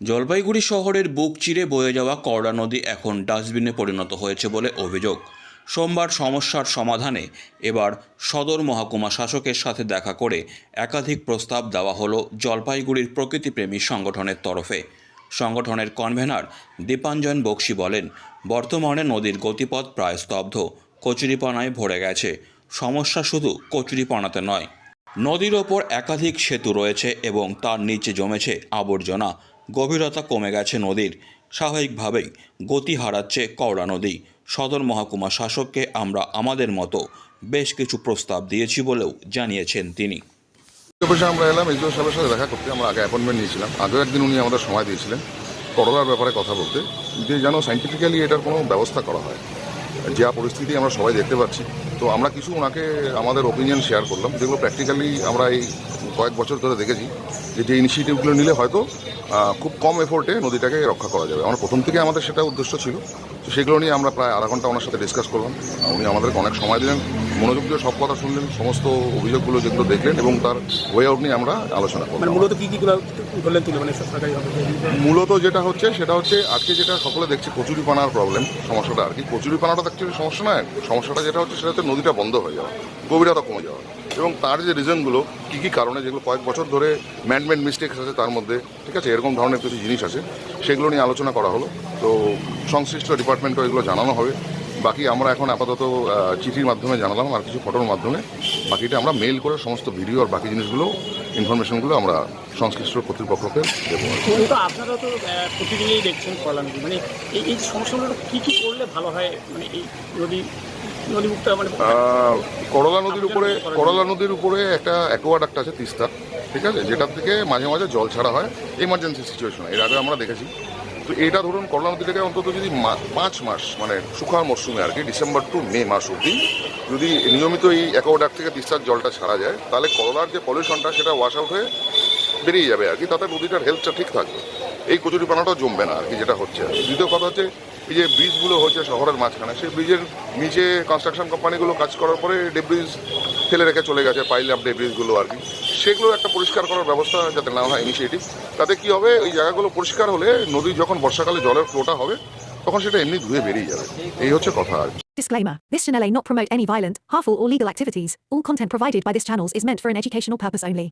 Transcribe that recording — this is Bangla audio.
জলপাইগুড়ি শহরের বুক চিরে বয়ে যাওয়া করড়া নদী এখন ডাস্টবিনে পরিণত হয়েছে বলে অভিযোগ। সোমবার সমস্যার সমাধানে এবার সদর মহকুমা শাসকের সাথে দেখা করে একাধিক প্রস্তাব দেওয়া হলো জলপাইগুড়ির প্রকৃতিপ্রেমী সংগঠনের তরফে। সংগঠনের কনভেনার দীপাঞ্জন বক্সি বলেন, বর্তমানে নদীর গতিপথ প্রায় স্তব্ধ, কচুরিপানায় ভরে গেছে। সমস্যা শুধু কচুরিপানাতে নয়। নদীর ওপর একাধিক সেতু রয়েছে এবং তার নিচে জমেছে আবর্জনা। গভীরতা কমে গেছে নদীর। স্বাভাবিকভাবেই গতি হারাচ্ছে কওড়া নদী। সদর মহকুমা শাসককে আমরা আমাদের মতো বেশ কিছু প্রস্তাব দিয়েছি বলেও জানিয়েছেন তিনি। আমরা এলাম, এসডিও সাহেবের সাথে দেখা করতে আমরা আগে অ্যাপয়েন্টমেন্ট নিয়েছিলাম। আগেও একদিন উনি আমাদের সময় দিয়েছিলেন করোনার ব্যাপারে কথা বলতে। যে যেন সাইন্টিফিক্যালি এটার কোনো ব্যবস্থা করা হয়। যা পরিস্থিতি আমরা সবাই দেখতে পাচ্ছি। তো আমরা কিছু ওনাকে আমাদের ওপিনিয়ন শেয়ার করলাম। যেগুলো প্র্যাকটিক্যালি আমরা এই কয়েক বছর ধরে দেখেছি যে যে ইনিশিয়েটিভগুলো নিলে হয়তো খুব কম এফোর্টে নদীটাকে রক্ষা করা যাবে। আমার প্রথম থেকে আমাদের সেটা উদ্দেশ্য ছিল। তো সেগুলো নিয়ে আমরা প্রায় আধা ঘণ্টা ওনার সাথে ডিসকাস করলাম। উনি আমাদেরকে অনেক সময় দিলেন। মনোযোগ দিয়ে সব কথা শুনলেন সমস্ত অভিযোগগুলো যেগুলো দেখলেন এবং তার ওয়ে আউট নিয়ে আমরা আলোচনা মানে করলাম মূলত কি কি গুলো ধরলেন তুলে? মানে সরকারি মূলত যেটা হচ্ছে সেটা হচ্ছে আজকে যেটা সকলে দেখছি কচুরিপানার প্রবলেম সমস্যাটা আর কি। কচুরিপানাটা তো অ্যাকচুয়ালি সমস্যা নয় সমস্যাটা যেটা হচ্ছে সেটা হচ্ছে নদীটা বন্ধ হয়ে যাওয়া গভীরতা কমে যাওয়া। এবং তার যে রিজনগুলো কী কী কারণে যেগুলো কয়েক বছর ধরে ম্যানমেড মিস্টেকস আছে তার মধ্যে ঠিক আছে এরকম ধরনের কিছু জিনিস আছে সেগুলো নিয়ে আলোচনা করা হলো। তো সংশ্লিষ্ট ডিপার্টমেন্টও এগুলো জানানো হবে। বাকি আমরা এখন আপাতত চিঠির মাধ্যমে জানালাম আর কিছু ফটোর মাধ্যমে। বাকিটা আমরা মেল করে সমস্ত ভিডিও আর বাকি জিনিসগুলো ইনফরমেশনগুলো আমরা সংশ্লিষ্ট কর্তৃপক্ষকে দেবো। আপনারা তো প্রতিদিনই দেখছেন মানে এই এই সমস্যাগুলো কি কি করলে ভালো হয়? মানে এই নদী মানে করলা নদীর উপরে করলা নদীর উপরে একটা অ্যাকোয়াডাক্ট আছে তিস্তা ঠিক আছে? যেটার থেকে মাঝে মাঝে জল ছাড়া হয়। এমার্জেন্সি সিচুয়েশন এর আগে আমরা দেখেছি। তো এটা ধরুন করলা নদী থেকে অন্তত যদি পাঁচ মাস মানে শুকার মরশুমে আর কি, ডিসেম্বর টু মে মাস অবধি যদি নিয়মিত এই অ্যাকোয়াডাক্ট থেকে ডিসচার্জ জলটা ছাড়া যায়, তাহলে করলার যে পলিউশনটা, সেটা ওয়াশ আউট হয়ে বেরিয়ে যাবে আর কি, তাতে নদীটার হেলথটা ঠিক থাকবে। এই কচুরিপানাটাও জমবে না আর কি যেটা হচ্ছে। দ্বিতীয় কথা হচ্ছে এই যে ব্রিজগুলো হচ্ছে শহরের মাঝখানে সেই ব্রিজের নিচে কনস্ট্রাকশন কোম্পানিগুলো কাজ করার পরে ডেব্রিজ ফেলে রেখে চলে গেছে পাইল আপ ডেব্রিজগুলো আর কি। সেগুলো একটা পরিষ্কার করার ব্যবস্থা যাতে না হয় ইনিশিয়েটিভ তাতে কি হবে ওই জায়গাগুলো পরিষ্কার হলে নদী যখন বর্ষাকালে জলের ফ্লোটা হবে তখন সেটা এমনি ধুয়ে বেরিয়ে যাবে। এই হচ্ছে কথা আর Disclaimer This channel may not promote any violent, harmful, or legal activities. All content provided by this channel is meant for an educational purpose only.